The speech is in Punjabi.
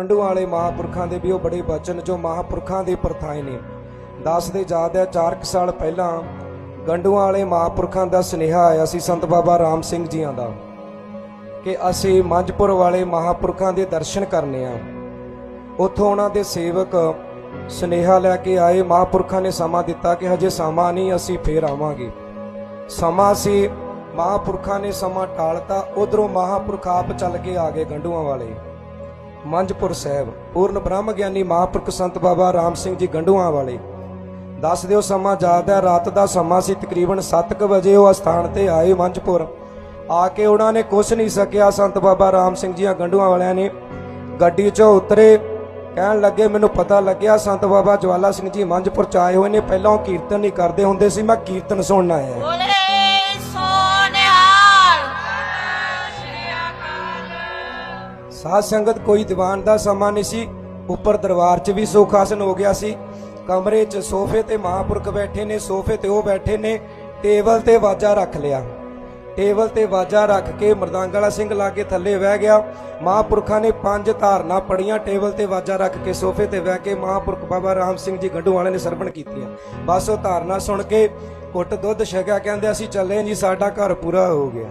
ਗੰਡੂ ਵਾਲੇ ਮਹਾਪੁਰਖਾਂ ਦੇ ਵੀ ਉਹ ਬੜੇ ਬਚਨ ਜੋ ਮਹਾਪੁਰਖਾਂ ਦੇ ਪ੍ਰਥਾਏ ਨੇ। ਦੱਸਦੇ ਯਾਦ ਹੈ 4 ਸਾਲ ਪਹਿਲਾਂ ਗੰਡੂਆਂ ਵਾਲੇ ਮਹਾਪੁਰਖਾਂ ਦਾ ਸੁਨੇਹਾ ਆਇਆ ਸੀ ਸੰਤ ਬਾਬਾ ਰਾਮ ਸਿੰਘ ਜੀਆਂ ਦਾ ਕਿ ਅਸੀਂ ਮੰਝਪੁਰ ਵਾਲੇ ਮਹਾਪੁਰਖਾਂ ਦੇ ਦਰਸ਼ਨ ਕਰਨੇ ਆ। ਉੱਥੋਂ ਉਹਨਾਂ ਦੇ ਸੇਵਕ ਸੁਨੇਹਾ ਲੈ ਕੇ ਆਏ। ਮਹਾਪੁਰਖਾਂ ਨੇ ਸਮਾਂ ਦਿੱਤਾ ਕਿ ਹਜੇ ਸਮਾਂ ਨਹੀਂ, ਅਸੀਂ ਫੇਰ ਆਵਾਂਗੇ। ਸਮਾਂ ਸੀ, ਮਹਾਪੁਰਖਾਂ ਨੇ ਸਮਾਂ ਟਾਲਤਾ। ਉਧਰੋਂ ਮਹਾਪੁਰਖ ਆਪ ਚੱਲ ਕੇ ਆ ਗਏ ਗੰਡੂਆਂ ਵਾਲੇ। ਮੰਜਪੁਰ ਸਾਹਿਬ, ਪੂਰਨ ਬ੍ਰਹਮ ਗਿਆਨੀ ਮਹਾਂਪੁਰਖ ਸੰਤ ਬਾਬਾ ਰਾਮ ਸਿੰਘ ਜੀ ਗੰਡੂਆਂ ਵਾਲੇ। ਦੱਸ ਦਿਓ ਸਮਾਂ ਯਾਦ ਹੈ, ਰਾਤ ਦਾ ਸਮਾਂ ਸੀ ਤਕਰੀਬਨ 7:00 ਵਜੇ, ਉਹ ਅਸਥਾਨ ਤੇ ਆਏ ਮੰਜਪੁਰ ਆ ਕੇ ਉਹਨਾਂ ਨੇ ਕੁਛ ਨਹੀਂ ਸਕਿਆ, ਸੰਤ ਬਾਬਾ ਰਾਮ ਸਿੰਘ ਜੀਆਂ ਗੰਡੂਆਂ ਵਾਲਿਆਂ ਨੇ ਗੱਡੀ 'ਚੋਂ ਉਤਰੇ। ਕਹਿਣ ਲੱਗੇ, ਮੈਨੂੰ ਪਤਾ ਲੱਗਿਆ ਸੰਤ ਬਾਬਾ ਜਵਾਲਾ ਸਿੰਘ ਜੀ ਮੰਜਪੁਰ ਚ ਆਏ ਹੋਏ ਨੇ, ਪਹਿਲਾਂ ਉਹ ਕੀਰਤਨ ਨਹੀਂ ਕਰਦੇ ਹੁੰਦੇ ਸੀ, ਮੈਂ ਕੀਰਤਨ ਸੁਣਨ ਆਇਆ ਸਾਧ ਸੰਗਤ ਕੋਈ ਦੀਵਾਨ ਦਾ ਸਮਾਂ ਨਹੀਂ ਸੀ। ਉੱਪਰ ਦਰਬਾਰ 'ਚ ਵੀ ਸੁਖ ਆਸਨ ਹੋ ਗਿਆ ਸੀ। ਕਮਰੇ 'ਚ ਸੋਫੇ ਤੇ ਮਹਾਂਪੁਰਖ ਬੈਠੇ ਨੇ, ਸੋਫੇ ਤੇ ਉਹ ਬੈਠੇ ਨੇ, ਟੇਬਲ ਤੇ ਵਾਜਾ ਰੱਖ ਲਿਆ। ਟੇਬਲ ਤੇ ਵਾਜਾ ਰੱਖ ਕੇ ਮਰਦਾਂਗ ਵਾਲਾ ਸਿੰਘ ਲਾ ਕੇ ਥੱਲੇ ਬਹਿ ਗਿਆ। ਮਹਾਂਪੁਰਖਾਂ ਨੇ ਪੰਜ ਧਾਰਨਾ ਪੜੀਆਂ ਟੇਬਲ ਤੇ ਵਾਜਾ ਰੱਖ ਕੇ ਸੋਫੇ ਤੇ ਬਹਿ ਕੇ ਮਹਾਂਪੁਰਖ ਬਾਬਾ ਰਾਮ ਸਿੰਘ ਜੀ ਗੱਡੂ ਵਾਲੇ ਨੇ ਸਰਵਣ ਕੀਤੀਆਂ। ਬਸ ਉਹ ਧਾਰਨਾ ਸੁਣ ਕੇ ਘੁੱਟ ਦੁੱਧ ਛਕਿਆ, ਕਹਿੰਦੇ ਅਸੀਂ ਚੱਲੇ ਜੀ, ਸਾਡਾ ਘਰ ਪੂਰਾ ਹੋ ਗਿਆ।